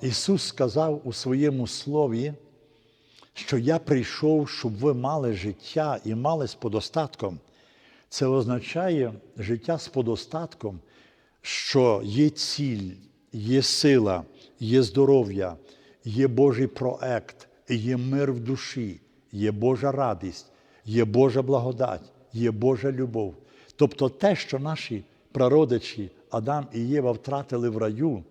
Ісус сказав у своєму слові, що я прийшов, щоб ви мали життя і мали з подостатком. Це означає життя з подостатком, що є ціль, є сила, є здоров'я, є Божий проект, є мир в душі, є Божа радість, є Божа благодать, є Божа любов. Тобто те, що наші прародичі Адам і Єва втратили в раю,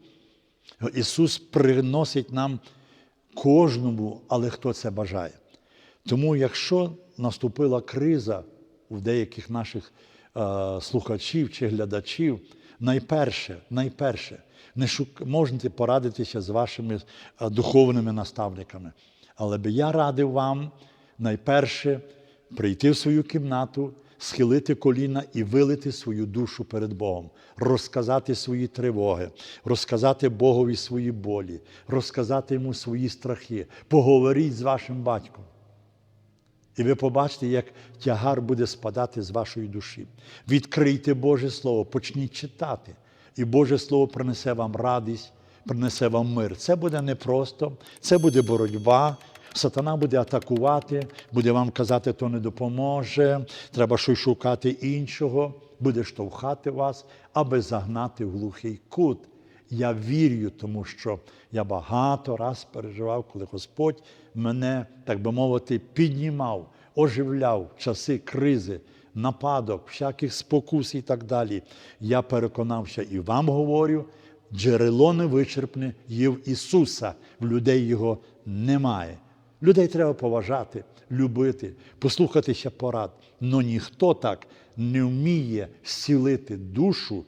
Ісус приносить нам кожному, але хто це бажає. Тому, якщо наступила криза у деяких наших е, слухачів чи глядачів, найперше, найперше, не шук... можете порадитися з вашими е, духовними наставниками. Але би я радив вам найперше прийти в свою кімнату, схилити коліна і вилити свою душу перед Богом, розказати свої тривоги, розказати Богові свої болі, розказати йому свої страхи, поговоріть з вашим батьком. І ви побачите, як тягар буде спадати з вашої душі. Відкрийте Боже Слово, почніть читати. І Боже Слово принесе вам радість, принесе вам мир. Це буде непросто, це буде боротьба. Сатана буде атакувати, буде вам казати, то не допоможе, треба щось шукати іншого, буде штовхати вас, аби загнати в глухий кут. Я вірю, тому що я багато раз переживав, коли Господь мене, так би мовити, піднімав, оживляв в часи кризи, нападок, всяких спокус і так далі. Я переконався і вам говорю, джерело невичерпне є в Ісуса, в людей його немає. Людей треба поважати, любити, послухатися порад. Но ніхто так не вміє зцілити душу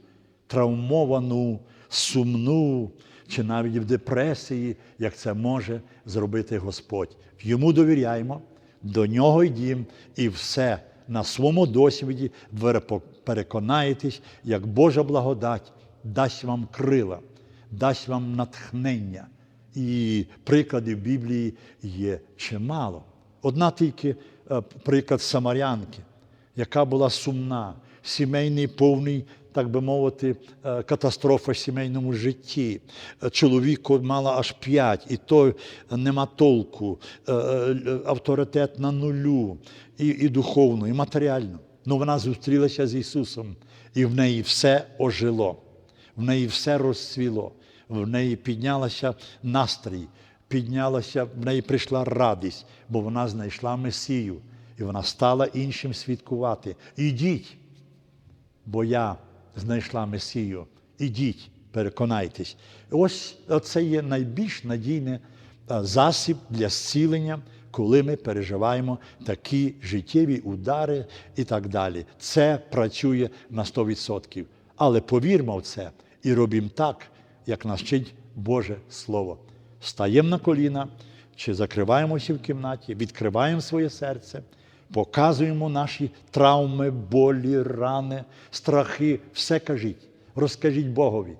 травмовану, сумну чи навіть в депресії, як це може зробити Господь. Йому довіряємо, до нього йдім, і все на своєму досвіді ви переконаєтесь, як Божа благодать дасть вам крила, дасть вам натхнення. І прикладів Біблії є чимало. Одна тільки е, приклад Самарянки, яка була сумна, сімейний повний, так би мовити, е, катастрофа в сімейному житті. Е, Чоловік мала аж п'ять, і то нема толку, авторитет на нулю, і, і духовно, і матеріально. Ну вона зустрілася з Ісусом, і в неї все ожило, в неї все розцвіло в неї піднялася настрій, піднялася, в неї прийшла радість, бо вона знайшла Месію, і вона стала іншим свідкувати. Ідіть, бо я знайшла Месію. Ідіть, переконайтесь. Ось це є найбільш надійний засіб для зцілення, коли ми переживаємо такі життєві удари і так далі. Це працює на 100%. Але повірмо в це і робимо так як нас вчить Боже Слово. Стаємо на коліна, чи закриваємося в кімнаті, відкриваємо своє серце, показуємо наші травми, болі, рани, страхи. Все кажіть, розкажіть Богові.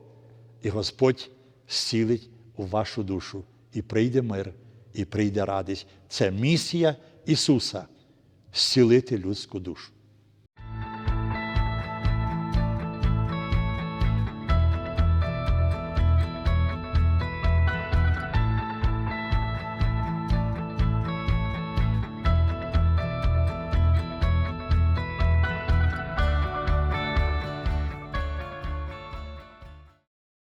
І Господь зцілить у вашу душу. І прийде мир, і прийде радість. Це місія Ісуса зцілити людську душу.